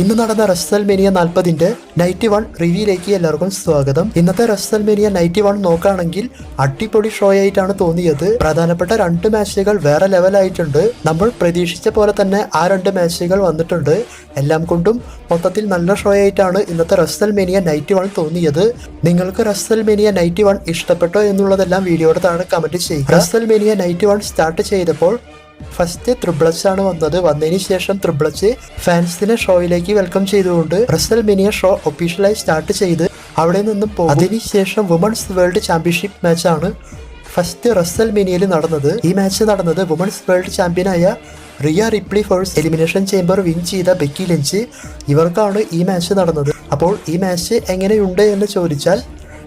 ഇന്ന് നടന്ന WrestleMania mania നാൽപ്പതിന്റെ നൈറ്റി വൺ റിവ്യൂയിലേക്ക് എല്ലാവർക്കും സ്വാഗതം. ഇന്നത്തെ റസ്സൽമേനിയ മേനിയ നൈറ്റ് വൺ നോക്കുകയാണെങ്കിൽ അടിപൊളി ഷോ ആയിട്ടാണ് തോന്നിയത്. പ്രധാനപ്പെട്ട രണ്ട് മാച്ചുകൾ വേറെ ലെവലായിട്ടുണ്ട്. നമ്മൾ പ്രതീക്ഷിച്ച പോലെ തന്നെ ആ രണ്ട് മാച്ചുകൾ വന്നിട്ടുണ്ട്. എല്ലാം കൊണ്ടും മൊത്തത്തിൽ നല്ല ഷോ ആയിട്ടാണ് ഇന്നത്തെ റസ്സൽമേനിയ മേനിയ നൈറ്റ് വൺ തോന്നിയത്. നിങ്ങൾക്ക് റസ്സൽമേനിയ മേനിയ നൈറ്റ് വൺ ഇഷ്ടപ്പെട്ടോ എന്നുള്ളതെല്ലാം വീഡിയോയുടെ താഴെ കമന്റ് ചെയ്യുക WrestleMania mania night one start ചെയ്തപ്പോൾ ഫസ്റ്റ് ത്രിബ്ലച്ച് ആണ് വന്നത്. വന്നതിന് ശേഷം ത്രിബ്ലച്ച് ഫാൻസിനെ ഷോയിലേക്ക് വെൽക്കം ചെയ്തുകൊണ്ട് റസൽ മിനിയ ഷോ ഒഫീഷ്യലായി സ്റ്റാർട്ട് ചെയ്ത് അവിടെ നിന്നും പോകും. അതിനുശേഷം വുമൺസ് വേൾഡ് ചാമ്പ്യൻഷിപ്പ് മാച്ചാണ് ഫസ്റ്റ് റസൽ മിനിയയിൽ നടന്നത്. ഈ മാച്ച് നടന്നത് വുമൺസ് വേൾഡ് ചാമ്പ്യനായ Rhea Ripley face elimination chamber win ചെയ്ത ബെക്കി ലഞ്ച്. ഇവർക്കാണ് ഈ മാച്ച് നടന്നത്. അപ്പോൾ ഈ മാച്ച് എങ്ങനെയുണ്ട് എന്ന് ചോദിച്ചാൽ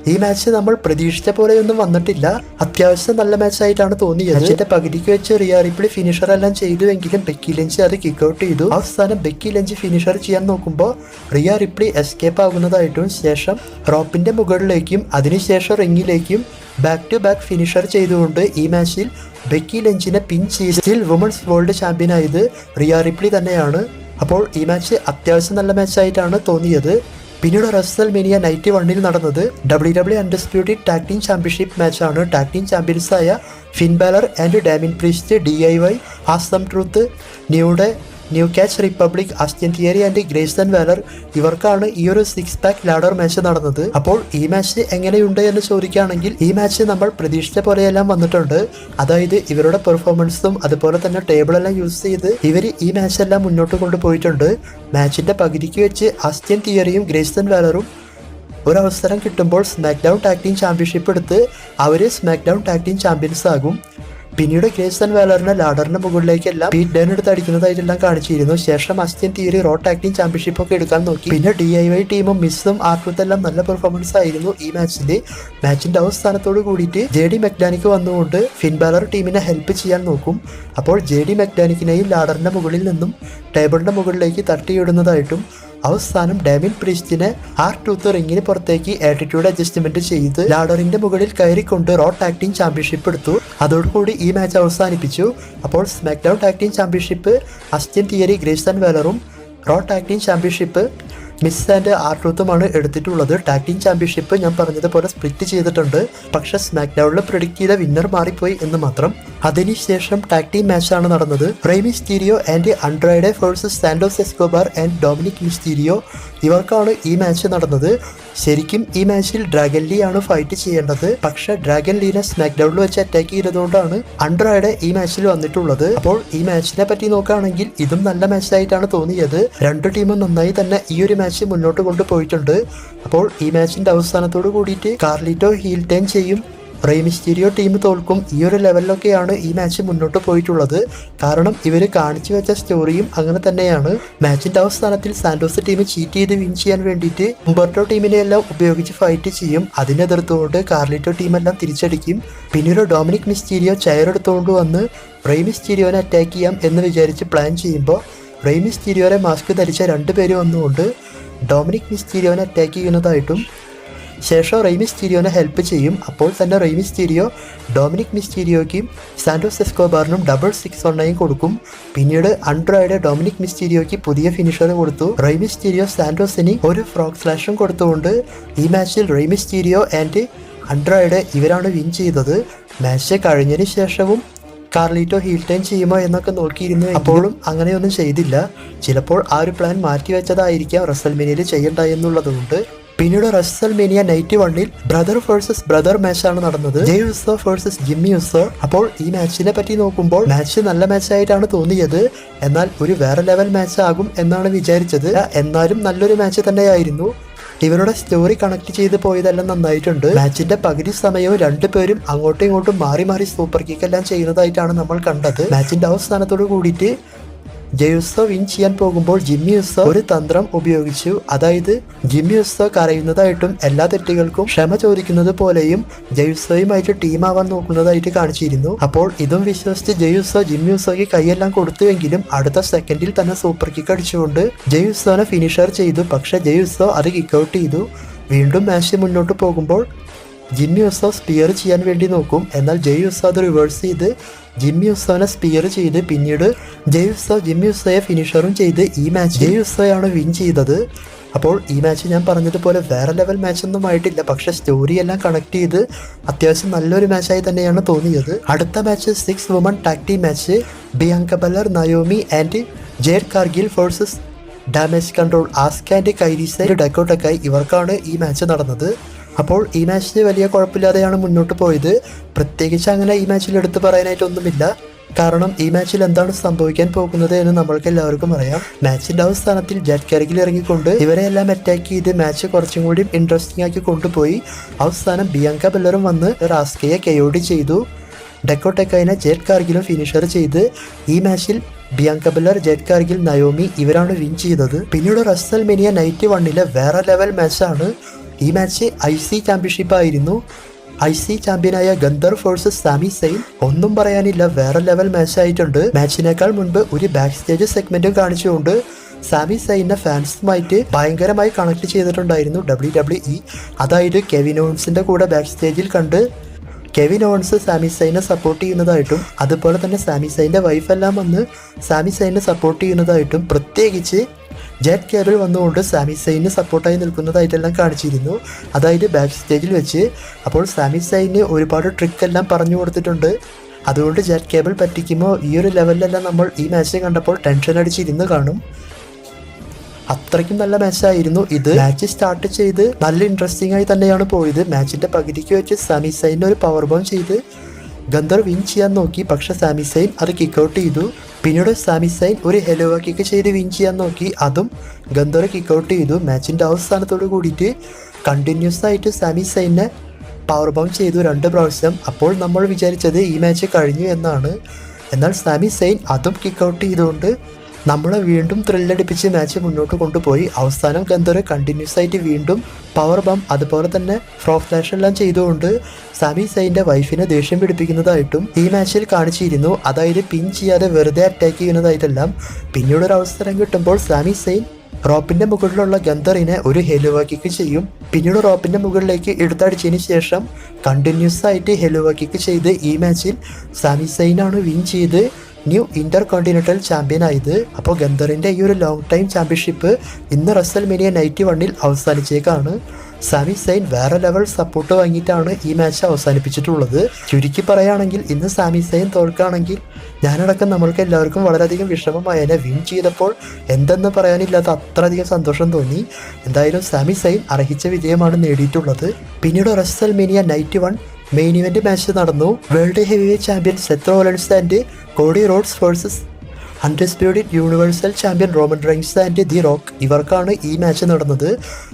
ഈ മാച്ച് നമ്മൾ പ്രതീക്ഷിച്ച പോലെയൊന്നും വന്നിട്ടില്ല. അത്യാവശ്യം നല്ല മാച്ചായിട്ടാണ് തോന്നിയത്. മാച്ചിന്റെ പകുതിക്ക് വെച്ച് റിയ റിപ്ലി ഫിനിഷർ എല്ലാം ചെയ്തുവെങ്കിലും ബെക്കി ലഞ്ച് അത് കിക്ക് ഔട്ട് ചെയ്തു. അവസാനം ബെക്കി ലഞ്ച് ഫിനിഷർ ചെയ്യാൻ നോക്കുമ്പോൾ റിയ റിപ്ലി എസ്കേപ്പ് ആകുന്നതായിട്ടും ശേഷം റോപ്പിന്റെ മുകളിലേക്കും അതിനുശേഷം റിങ്ങിലേക്കും ബാക്ക് ടു ബാക്ക് ഫിനിഷർ ചെയ്തുകൊണ്ട് ഈ മാച്ചിൽ ബെക്കി ലഞ്ചിനെ പിൻ ചെയ്ത് സ്റ്റിൽ വുമൺസ് വേൾഡ് ചാമ്പ്യൻ ആയത് റിയ റിപ്ലി തന്നെയാണ്. അപ്പോൾ ഈ മാച്ച് അത്യാവശ്യം നല്ല മാച്ചായിട്ടാണ് തോന്നിയത്. പിന്നീട് റസൽ മെനിയ നൈറ്റ് വണ്ണിൽ നടന്നത് W W undisputed tag team championship മാച്ചാണ് tag team ചാമ്പ്യൻസായ Finn Balor and Damian Priest D I Y awesome truth New Day new catch republic Austin Theory and Grayson Waller ഇവർക്കാണ് ഈ ഒരു six pack ladder match നടന്നത്. അപ്പോൾ ഈ match എങ്ങനെയുണ്ട് എന്ന് ചോദിക്കുകയാണെങ്കിൽ ഈ match നമ്മൾ പ്രതീക്ഷിച്ച പോലെയെല്ലാം വന്നിട്ടുണ്ട്. അതായത് ഇവരുടെ പെർഫോമൻസും അതുപോലെ തന്നെ ടേബിളെല്ലാം യൂസ് ചെയ്ത് ഇവർ ഈ മാച്ച് എല്ലാം മുന്നോട്ട് കൊണ്ടുപോയിട്ടുണ്ട്. മാച്ചിന്റെ പകുതിക്ക് വെച്ച് അസ്റ്റ്യൻ തിയറിയും ഗ്രേസൺ വാലറും ഒരവസരം കിട്ടുമ്പോൾ സ്മാക്ക് ഡൗൺ ടാക് ചാമ്പ്യൻഷിപ്പ് എടുത്ത് അവർ സ്മാക്ക് ഡൗൺ ചാമ്പ്യൻസ് ആകും. പിന്നീട് ക്രിസ്റ്റൻ വേലറിനെ ലാഡറിന് മുകളിലേക്കെല്ലാം പീറ്റ് ഡേൺ എടുത്ത് അടിക്കുന്നതായിട്ടെല്ലാം കാണിച്ചിരുന്നു. ശേഷം Austin Theory Raw tag team championship ഒക്കെ എടുക്കാൻ നോക്കി. പിന്നെ ഡി ഐ വൈ ടീമും മിസ്സും ആർക്കും എല്ലാം നല്ല പെർഫോമൻസ് ആയിരുന്നു ഈ മാച്ചിന്റെ മാച്ചിന്റെ അവസാനത്തോട് കൂടിയിട്ട് ജെ ഡി മെക്ഡാനിക്ക് വന്നുകൊണ്ട് ഫിൻ ബാലർ ടീമിനെ ഹെൽപ്പ് ചെയ്യാൻ നോക്കും. അപ്പോൾ ജെ ഡി മെക്ഡാനിക്കിനെയും ലാഡറിന്റെ മുകളിൽ നിന്നും ടേബിളിന്റെ മുകളിലേക്ക് തട്ടിയിടുന്നതായിട്ടും അവസാനം ഡാമിൻ പ്രീസ്റ്റിനെ ആർ ടൂത്ത് റിങ്ങിന് പുറത്തേക്ക് ആറ്റിറ്റ്യൂഡ് അഡ്ജസ്റ്റ്മെന്റ് ചെയ്ത് ലാഡറിന്റെ മുകളിൽ കയറിക്കൊണ്ട് റോ ടാക്ടിങ് ചാമ്പ്യൻഷിപ്പ് എടുത്തു. അതോടുകൂടി ഈ മാച്ച് അവസാനിപ്പിച്ചു. അപ്പോൾ SmackDown tag team championship Austin Theory Grayson വേലറും Raw tag team championship Miz and ആർട്രൂത്തുമാണ് എടുത്തിട്ടുള്ളത്. ടാക് ടീം ചാമ്പ്യൻഷിപ്പ് ഞാൻ പറഞ്ഞതുപോലെ സ്പ്ലിറ്റ് ചെയ്തിട്ടുണ്ട്. പക്ഷെ സ്മാക്ക് ഡൗണിൽ പ്രിഡിക്റ്റ് ചെയ്ത വിന്നർ മാറിപ്പോയി എന്ന് മാത്രം. അതിനുശേഷം ടാക് ടീം മാച്ചാണ് നടന്നത്. Rey Mysterio and Andrade faces Santos Escobar and Dominik Mysterio ഇവർക്കാണ് ഈ മാച്ച് നടന്നത്. ശരിക്കും ഈ മാച്ചിൽ ഡ്രാഗൻ ലീ ആണ് ഫൈറ്റ് ചെയ്യേണ്ടത്. പക്ഷെ ഡ്രാഗൻ ലീനെ സ്മാക്ഡൌണിൽ വെച്ച് അറ്റാക്ക് ചെയ്തതുകൊണ്ടാണ് അണ്ട്രോയുടെ ഈ മാച്ചിൽ വന്നിട്ടുള്ളത്. അപ്പോൾ ഈ മാച്ചിനെ പറ്റി നോക്കുകയാണെങ്കിൽ ഇതും നല്ല മാച്ചായിട്ടാണ് തോന്നിയത്. രണ്ട് ടീമും നന്നായി തന്നെ ഈ ഒരു മാച്ച് മുന്നോട്ട് കൊണ്ടുപോയിട്ടുണ്ട്. അപ്പോൾ ഈ മാച്ചിന്റെ അവസാനത്തോട് കൂടിയിട്ട് കാർലിറ്റോ ഹീൽ ടേൺ ചെയ്യും. റെയ് മിസ്റ്റീരിയോ ടീം തോൽക്കും. ഈ ഒരു ലെവലിലൊക്കെയാണ് ഈ മാച്ച് മുന്നോട്ട് പോയിട്ടുള്ളത്. കാരണം ഇവർ കാണിച്ചു വെച്ച സ്റ്റോറിയും അങ്ങനെ തന്നെയാണ്. മാച്ചിന്റെ അവസാനത്തിൽ സാന്റോസ് ടീം ചീറ്റ് ചെയ്ത് വിൻ ചെയ്യാൻ വേണ്ടിയിട്ട് ഉംബർട്ടോ ടീമിനെ എല്ലാം ഉപയോഗിച്ച് ഫൈറ്റ് ചെയ്യും. അതിനെതിർത്തുകൊണ്ട് കാർലിറ്റോ ടീമെല്ലാം തിരിച്ചടിക്കും. പിന്നീട് ഡൊമിനിക് മിസ്റ്റീരിയോ ചെയർ എടുത്തുകൊണ്ട് വന്ന് റെയ് മിസ്റ്റീരിയോനെ അറ്റാക്ക് ചെയ്യാം എന്ന് വിചാരിച്ച് പ്ലാൻ ചെയ്യുമ്പോൾ റെയ് മിസ്റ്റീരിയോനെ മാസ്ക് ധരിച്ച രണ്ടുപേരും പേര് വന്നുകൊണ്ട് ഡൊമിനിക് മിസ്റ്റീരിയോനെ അറ്റാക്ക് ചെയ്യുന്നതായിട്ടും ശേഷം റെയ് മിസ്റ്റീരിയോനെ ഹെൽപ്പ് ചെയ്യും. അപ്പോൾ തന്നെ റെയ് മിസ്റ്റീരിയോ ഡൊമിനിക് മിസ്റ്റീരിയോയ്ക്കും സാന്റോസ് എസ്കോബാറിനും ഡബിൾ സിക്സ് ഒണ്ണയും കൊടുക്കും. പിന്നീട് അൺഡ്രോയിഡ് ഡൊമിനിക് മിസ്റ്റീരിയോയ്ക്ക് പുതിയ ഫിനിഷർ കൊടുത്തു. റെയ് മിസ്റ്റീരിയോ ഒരു ഫ്രോക്ക് സ്ലാഷും കൊടുത്തുകൊണ്ട് ഈ മാച്ചിൽ റെയ് മിസ്റ്റീരിയോ ആൻഡ് അൺഡ്രോയിഡ് ഇവരാണ് വിൻ ചെയ്തത്. മാച്ച് കഴിഞ്ഞതിന് ശേഷവും കാർലിറ്റോ ഹീൽ ടൈം ചെയ്യുമോ എന്നൊക്കെ നോക്കിയിരുന്നു. അപ്പോഴും അങ്ങനെയൊന്നും ചെയ്തില്ല. ചിലപ്പോൾ ആ ഒരു പ്ലാൻ മാറ്റിവെച്ചതായിരിക്കാം റസൽമിനിയിൽ ചെയ്യണ്ട എന്നുള്ളതുകൊണ്ട് പിന്നീട് റസൽ മേനിയ നൈറ്റ് വണ്ണിൽ ബ്രദർ വേഴ്സസ് ബ്രദർ മാച്ചാണ് നടന്നത്. Jey Uso versus Jimmy Uso അപ്പോൾ ഈ മാച്ചിനെ പറ്റി നോക്കുമ്പോൾ മാച്ച് നല്ല മാച്ചായിട്ടാണ് തോന്നിയത്. എന്നാൽ ഒരു വേറെ ലെവൽ മാച്ച് ആകും എന്നാണ് വിചാരിച്ചത്. എന്നാലും നല്ലൊരു മാച്ച് തന്നെയായിരുന്നു. ഇവരുടെ സ്റ്റോറി കണക്ട് ചെയ്ത് പോയതെല്ലാം നന്നായിട്ടുണ്ട്. മാച്ചിന്റെ പകുതി സമയവും രണ്ടുപേരും അങ്ങോട്ടും ഇങ്ങോട്ടും മാറി മാറി സൂപ്പർ കിക്ക് എല്ലാം ചെയ്യുന്നതായിട്ടാണ് നമ്മൾ കണ്ടത്. മാച്ചിന്റെ അവസാനത്തോട് കൂടിയിട്ട് ജയുസോ വിൻ ചെയ്യാൻ പോകുമ്പോൾ ജിമ്മി ഉസോ ഒരു തന്ത്രം ഉപയോഗിച്ചു. അതായത് ജിമ്മി ഉസോ കരയുന്നതായിട്ടും എല്ലാ തെറ്റുകൾക്കും ക്ഷമ ചോദിക്കുന്നത് പോലെയും ജെയുസോയുമായിട്ട് ടീമാവാൻ നോക്കുന്നതായിട്ട് കാണിച്ചിരുന്നു. അപ്പോൾ ഇതും വിശ്വസിച്ച് ജെയുസോ ജിമ്മി ഉസോയ്ക്ക് കൈയെല്ലാം കൊടുത്തുവെങ്കിലും അടുത്ത സെക്കൻഡിൽ തന്നെ സൂപ്പർ കിക്ക് അടിച്ചുകൊണ്ട് ജെയുസോനെ ഫിനിഷർ ചെയ്തു. പക്ഷെ ജെയുസോ അത് കിക്ക് ഔട്ട് ചെയ്തു. വീണ്ടും മാച്ച് മുന്നോട്ട് പോകുമ്പോൾ ജിമ്മി ഉസ്താവ് സ്പിയർ ചെയ്യാൻ വേണ്ടി നോക്കും. എന്നാൽ ജയ് ഉസ്താദ് റിവേഴ്സ് ചെയ്ത് ജിമ്മി ഉസ്താവിനെ സ്പിയർ ചെയ്ത് പിന്നീട് ജയ് ഉസ്താവ് ജിമ്മി ഉസോയെ ഫിനിഷറും ചെയ്ത് ഈ മാച്ച് ജയ് ഉസോയാണ് വിൻ ചെയ്തത്. അപ്പോൾ ഈ മാച്ച് ഞാൻ പറഞ്ഞതുപോലെ വേറെ ലെവൽ മാച്ചൊന്നും ആയിട്ടില്ല. പക്ഷേ സ്റ്റോറി എല്ലാം കണക്ട് ചെയ്ത് അത്യാവശ്യം നല്ലൊരു മാച്ചായി തന്നെയാണ് തോന്നിയത്. അടുത്ത match six woman tag team match Bianca Belair Naomi and Jade Cargill faces damage control Asuka and and Kairi Sane Dakota Kai ഇവർക്കാണ് ഈ മാച്ച് നടന്നത്. അപ്പോൾ ഈ മാച്ചിന് വലിയ കുഴപ്പമില്ലാതെയാണ് മുന്നോട്ട് പോയത്. പ്രത്യേകിച്ച് അങ്ങനെ ഈ മാച്ചിൽ എടുത്തു പറയാനായിട്ടൊന്നുമില്ല. കാരണം ഈ മാച്ചിൽ എന്താണ് സംഭവിക്കാൻ പോകുന്നത് എന്ന് നമ്മൾക്ക് എല്ലാവർക്കും അറിയാം. മാച്ചിന്റെ അവസാനത്തിൽ ജെറ്റ് കാരികിൽ ഇറങ്ങിക്കൊണ്ട് ഇവരെ എല്ലാം അറ്റാക്ക് ചെയ്ത് മാച്ച് കുറച്ചും കൂടി ഇൻട്രസ്റ്റിംഗ് ആക്കി കൊണ്ടുപോയി. അവസാനം ബിയങ്ക ബെല്ലറും വന്ന് റാസ്കയെ കെയോടി ചെയ്തു. ഡെക്കോട്ടെക്കൈനെ ജെറ്റ് കാർഗിലും ഫിനിഷർ ചെയ്ത്. ഈ മാച്ചിൽ Bianca Belair Jade Cargill Naomi ഇവരാണ് വിൻ ചെയ്തത്. പിന്നീട് റസ്സൽ മെനിയ നൈറ്റ് വണ്ണിലെ വേറെ ലെവൽ മാച്ചാണ് ഈ മാച്ച് ഐ സി ചാമ്പ്യൻഷിപ്പ് ആയിരുന്നു ഐ സി ചാമ്പ്യനായ ഗന്ധർ ഫോഴ്സസ് സാമി സെയിൻ ഒന്നും പറയാനില്ല വേറെ ലെവൽ മാച്ച് ആയിട്ടുണ്ട്. മാച്ചിനേക്കാൾ മുൻപ് ഒരു ബാക്ക് സ്റ്റേജ് സെഗ്മെന്റും കാണിച്ചുകൊണ്ട് സാമി സൈനെ ഫാൻസുമായിട്ട് ഭയങ്കരമായി കണക്ട് ചെയ്തിട്ടുണ്ടായിരുന്നു ഡബ്ല്യു ഡബ്ല്യു ഇ അതായത് കെവിൻ ഓൺസിന്റെ കൂടെ ബാക്ക് സ്റ്റേജിൽ കണ്ട് കെവിൻ ഓൺസ് സാമി സൈനെ സപ്പോർട്ട് ചെയ്യുന്നതായിട്ടും അതുപോലെ തന്നെ സാമി സൈന്റെ വൈഫെല്ലാം വന്ന് സാമി സൈനെ സപ്പോർട്ട് ചെയ്യുന്നതായിട്ടും പ്രത്യേകിച്ച് ജെറ്റ് കേബിൾ വന്നുകൊണ്ട് സാമി സൈന് സപ്പോർട്ടായി നിൽക്കുന്നതായിട്ടെല്ലാം കാണിച്ചിരുന്നു. അതായത് ബാക്ക് സ്റ്റേജിൽ വെച്ച്. അപ്പോൾ സാമി സൈന് ഒരുപാട് ട്രിക്ക് എല്ലാം പറഞ്ഞു കൊടുത്തിട്ടുണ്ട്. അതുകൊണ്ട് ജെറ്റ് കേബിൾ പറ്റിക്കുമ്പോൾ ഈ ഒരു ലെവലിലെല്ലാം നമ്മൾ ഈ മാച്ച് കണ്ടപ്പോൾ ടെൻഷൻ അടിച്ചിരുന്ന് കാണും. അത്രയ്ക്കും നല്ല മാച്ചായിരുന്നു ഇത്. മാച്ച് സ്റ്റാർട്ട് ചെയ്ത് നല്ല ഇൻട്രസ്റ്റിംഗ് ആയി തന്നെയാണ് പോയത്. മാച്ചിന്റെ പകുതിക്ക് വെച്ച് സമി സൈൻ ഒരു പവർ ബോം ചെയ്ത് ഗന്ധർ വിൻ ചെയ്യാൻ നോക്കി പക്ഷെ സാമി സൈൻ അത് കിക്ക് ഔട്ട് ചെയ്തു. പിന്നീട് സാമി സൈൻ ഒരു ഹെലോവ കിക്ക് ചെയ്ത് വിൻ ചെയ്യാൻ നോക്കി. അതും ഗന്ധർ കിക്ക് ഔട്ട് ചെയ്തു. മാച്ചിന്റെ അവസാനത്തോട് കൂടിയിട്ട് കണ്ടിന്യൂസ് ആയിട്ട് സാമി സൈനെ പവർ ബൗൺ ചെയ്തു രണ്ട് പ്രാവശ്യം. അപ്പോൾ നമ്മൾ വിചാരിച്ചത് ഈ മാച്ച് കഴിഞ്ഞു എന്നാണ്. എന്നാൽ സാമി സൈൻ അതും കിക്ക് ഔട്ട് ചെയ്തുകൊണ്ട് നമ്മളെ വീണ്ടും ത്രില്ലടിപ്പിച്ച് മാച്ച് മുന്നോട്ട് കൊണ്ടുപോയി. അവസാനം ഗന്ധറ് കണ്ടിന്യൂസ് ആയിട്ട് വീണ്ടും പവർ ബം അതുപോലെ തന്നെ ഫ്രോ ഫ്ലാഷ് എല്ലാം ചെയ്തുകൊണ്ട് സാമി സൈന്റെ വൈഫിനെ ദേഷ്യം പിടിപ്പിക്കുന്നതായിട്ടും ഈ മാച്ചിൽ കാണിച്ചിരുന്നു. അതായത് പിൻ ചെയ്യാതെ വെറുതെ അറ്റാക്ക് ചെയ്യുന്നതായിട്ടെല്ലാം പിന്നീട് ഒരു അവസരം കിട്ടുമ്പോൾ സാമി സൈൻ റോപ്പിന്റെ മുകളിലുള്ള ഗന്ധറിനെ ഒരു ഹെലുവാക്കിക്ക് കിക്ക് ചെയ്യും. പിന്നീട് റോപ്പിന്റെ മുകളിലേക്ക് എടുത്തടിച്ചതിന് ശേഷം കണ്ടിന്യൂസ് ആയിട്ട് ഹെലുവാക്കിക്ക് കിക്ക് ചെയ്ത് ഈ മാച്ചിൽ സാമി സൈനാണ് വിൻ ചെയ്ത് ന്യൂ ഇന്റർ കോണ്ടിനെന്റൽ ചാമ്പ്യൻ ആയത്. അപ്പോൾ ഗന്ധറിന്റെ ഈ ഒരു ലോങ് ടൈം ചാമ്പ്യൻഷിപ്പ് ഇന്ന് റസൽ മിനിയ നൈറ്റി വണ്ണിൽ അവസാനിച്ചേക്കാണ്. സാമി സൈൻ വേറെ ലെവൽ സപ്പോർട്ട് വാങ്ങിയിട്ടാണ് ഈ മാച്ച് അവസാനിപ്പിച്ചിട്ടുള്ളത്. ചുരുക്കി പറയുകയാണെങ്കിൽ ഇന്ന് സാമി സൈൻ തോൽക്കുകയാണെങ്കിൽ ഞാനടക്കം നമ്മൾക്ക് എല്ലാവർക്കും വളരെയധികം വിഷമമായതിനെ വിൻ ചെയ്തപ്പോൾ എന്തെന്ന് പറയാനില്ലാത്ത അത്രയധികം സന്തോഷം തോന്നി. എന്തായാലും സാമി സൈൻ അർഹിച്ച വിജയമാണ് നേടിയിട്ടുള്ളത്. പിന്നീട് WrestleMania night one main event match നടന്നു. World heavy champion Seth Rollins and Cody Rhodes versus undisputed universal champion Roman Reigns and the Rock ഇവർക്കാണ് ഈ മാച്ച് നടന്നത്.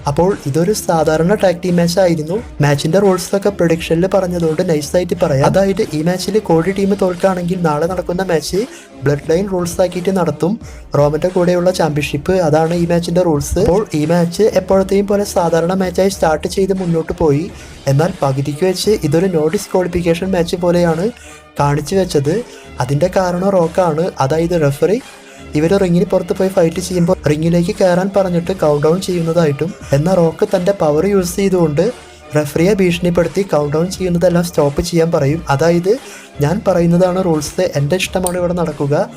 അപ്പോൾ ഇതൊരു സാധാരണ ടാക് ടീം മാച്ച് ആയിരുന്നു. മാച്ചിന്റെ റൂൾസ് ഒക്കെ പ്രൊഡിക്ഷനിൽ പറഞ്ഞതുകൊണ്ട് നൈസായിട്ട് പറയാം. അതായത് ഈ മാച്ചിൽ കോടി ടീം തോൽക്കുകയാണെങ്കിൽ നാളെ നടക്കുന്ന മാച്ച് ബ്ലഡ് ലൈൻ റൂൾസ് ആക്കിയിട്ട് നടത്തും. റോമന്റെ കൂടെയുള്ള ചാമ്പ്യൻഷിപ്പ് അതാണ് ഈ മാച്ചിന്റെ റൂൾസ് അപ്പോൾ ഈ മാച്ച് എപ്പോഴത്തെയും പോലെ സാധാരണ മാച്ചായി സ്റ്റാർട്ട് ചെയ്ത് മുന്നോട്ട് പോയി. എന്നാൽ പകുതിക്ക് വെച്ച് ഇതൊരു നോ ഡിസ്ക്വാളിഫിക്കേഷൻ മാച്ച് പോലെയാണ് കാണിച്ചു വെച്ചത്. അതിന്റെ കാരണം റോക്കാണ്. അതായത് റെഫറി ഇവർ റിങ്ങിന് പുറത്ത് പോയി ഫൈറ്റ് ചെയ്യുമ്പോൾ റിങ്ങിലേക്ക് കയറാൻ പറഞ്ഞിട്ട് കൗണ്ട് ഡൗൺ ചെയ്യുന്നതായിട്ടും എന്നാൽ റോക്ക് തന്റെ പവർ യൂസ് ചെയ്തുകൊണ്ട് റെഫറിയെ ഭീഷണിപ്പെടുത്തി കൗണ്ട് ഡൗൺ ചെയ്യുന്നതെല്ലാം സ്റ്റോപ്പ് ചെയ്യാൻ പറയും. അതായത് ഞാൻ പറയുന്നതാണ് റൂൾസ് എന്റെ ഇഷ്ടമാണ് ഇവിടെ നടക്കുക.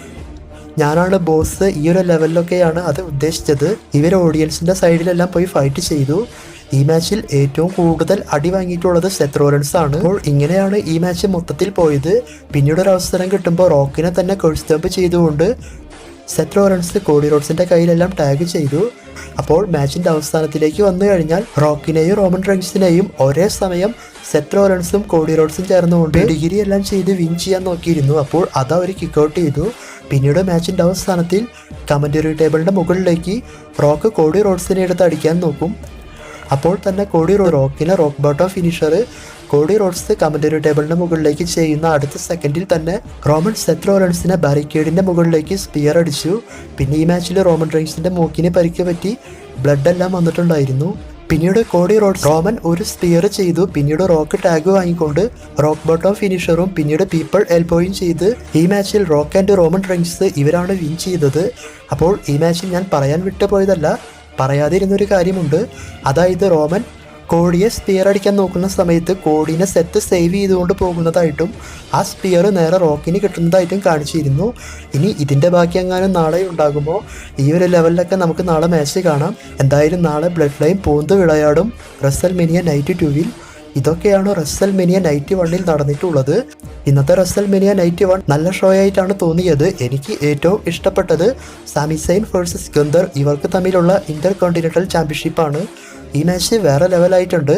ഞാനാണ് ബോസ് ഈ ഒരു ലെവലിലൊക്കെയാണ് അത് ഉദ്ദേശിച്ചത്. ഇവർ ഓഡിയൻസിന്റെ സൈഡിലെല്ലാം പോയി ഫൈറ്റ് ചെയ്തു. ഈ മാച്ചിൽ ഏറ്റവും കൂടുതൽ അടി വാങ്ങിയിട്ടുള്ളത് സെത്ത് റോലൻസ് ആണ്. അപ്പോൾ ഇങ്ങനെയാണ് ഈ മാച്ച് മൊത്തത്തിൽ പോയത്. പിന്നീട് ഒരു അവസരം കിട്ടുമ്പോൾ റോക്കിനെ തന്നെ കൊഴ്സ്റ്റമ്പ് ചെയ്തുകൊണ്ട് സെത്ത് റോലൻസ് കോഡി റോഡ്സിന്റെ കയ്യിലെല്ലാം ടാഗ് ചെയ്തു. അപ്പോൾ മാച്ചിന്റെ അവസാനത്തിലേക്ക് വന്നു കഴിഞ്ഞാൽ റോക്കിനെയും റോമൻ റൈൻസിനെയും ഒരേ സമയം സെത്ത് റോലൻസും കോഡി റോഡ്സും ചേർന്നുകൊണ്ട് ഡിഗ്രി എല്ലാം ചെയ്ത് വിൻ ചെയ്യാൻ നോക്കിയിരുന്നു. അപ്പോൾ അത് അവർ കിക്ക് ഔട്ട് ചെയ്തു. പിന്നീട് മാച്ചിന്റെ അവസാനത്തിൽ കമന്ററി ടേബിളിന്റെ മുകളിലേക്ക് റോക്ക് കോഡി റോഡ്സിനെ എടുത്ത് അടിക്കാൻ നോക്കും. അപ്പോൾ തന്നെ കോഡി റോ- റോക്കിനെ Rock Bottom finisher Cody Rhodes commentary ടേബിളിന് മുകളിലേക്ക് ചെയ്യുന്ന അടുത്ത സെക്കൻഡിൽ തന്നെ റോമൻ സെത്ത് ബാരിക്കേഡിന്റെ മുകളിലേക്ക് സ്പിയർ അടിച്ചു. പിന്നെ ഈ മാച്ചിൽ റോമൻ റൈൻസിന്റെ മൂക്കിന് പരിക്ക് പറ്റി ബ്ലഡ് എല്ലാം വന്നിട്ടുണ്ടായിരുന്നു. പിന്നീട് കോഡി റോഡ് റോമൻ ഒരു സ്പിയർ ചെയ്തു. പിന്നീട് റോക്ക് ടാഗ് വാങ്ങിക്കൊണ്ട് റോക്ക് ബോട്ടം ഫിനിഷറും പിന്നീട് പീപ്പിൾ എൽബോയും ചെയ്ത് ഈ മാച്ചിൽ റോക്ക് ആൻഡ് റോമൻ റെയിൻസ് ഇവരാണ് വിൻ ചെയ്തത്. അപ്പോൾ ഈ മാച്ചിൽ ഞാൻ പറയാൻ വിട്ടുപോയതല്ല പറയാതിരുന്നൊരു കാര്യമുണ്ട്. അതായത് റോമൻ കോടിയെ സ്പിയർ അടിക്കാൻ നോക്കുന്ന സമയത്ത് കോടിനെ സെറ്റ് സേവ് ചെയ്തുകൊണ്ട് പോകുന്നതായിട്ടും ആ സ്പിയർ നേരെ റോക്കിന് കിട്ടുന്നതായിട്ടും കാണിച്ചിരുന്നു. ഇനി ഇതിന്റെ ബാക്കി എങ്ങാനും നാളെ ഉണ്ടാകുമോ ഈ ഒരു ലെവലിലൊക്കെ നമുക്ക് നാളെ മാച്ച് കാണാം. എന്തായാലും നാളെ ബ്ലഡ് ലൈൻ പോന്ത് വിളയാടും. റസൽ മിനിയ നൈറ്റ് ടുവിൽ ഇതൊക്കെയാണ് റസൽ മെനിയ നൈറ്റി വണ്ണിൽ നടന്നിട്ടുള്ളത്. ഇന്നത്തെ റസൽ മെനിയ നൈറ്റി വൺ നല്ല ഷോ ആയിട്ടാണ് തോന്നിയത്. എനിക്ക് ഏറ്റവും ഇഷ്ടപ്പെട്ടത് സാമിസൈൻ വേഴ്സസ് ഗന്ധർ. ഇവർക്ക് തമ്മിലുള്ള ഇന്റർ കോണ്ടിനെന്റൽ ചാമ്പ്യൻഷിപ്പാണ് ഈ മാച്ച് വേറെ ലെവലായിട്ടുണ്ട്